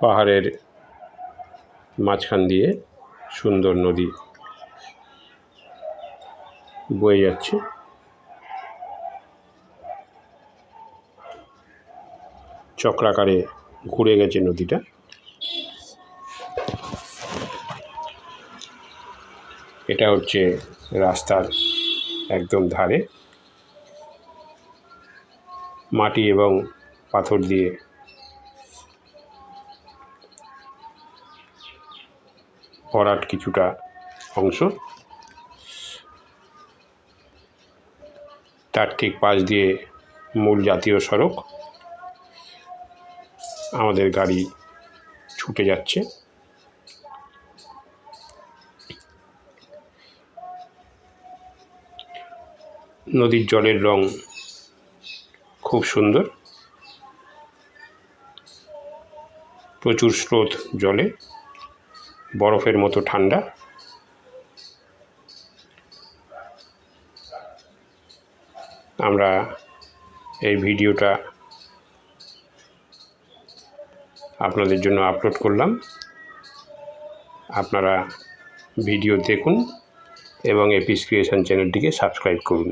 পাহাড়ের মাঝখান দিয়ে সুন্দর নদী বয়ে যাচ্ছে। চক্রাকারে ঘুরে গেছে নদীটা। এটা হচ্ছে রাস্তার একদম ধারে। মাটি এবং পাথর দিয়ে ভরাট কিছুটা অংশ। তার ঠিক পাশ দিয়ে মূল জাতীয় সড়ক। আমাদের গাড়ি ছুটে যাচ্ছে। নদীর জলের রং খুব সুন্দর। প্রচুর স্রোত জলে। বরফের মতো ঠান্ডা। আমরা এই ভিডিওটা আপনাদের জন্য আপলোড করলাম। আপনারা ভিডিও দেখুন এবং এপিস ক্রিয়েশন চ্যানেলটিকে সাবস্ক্রাইব করুন।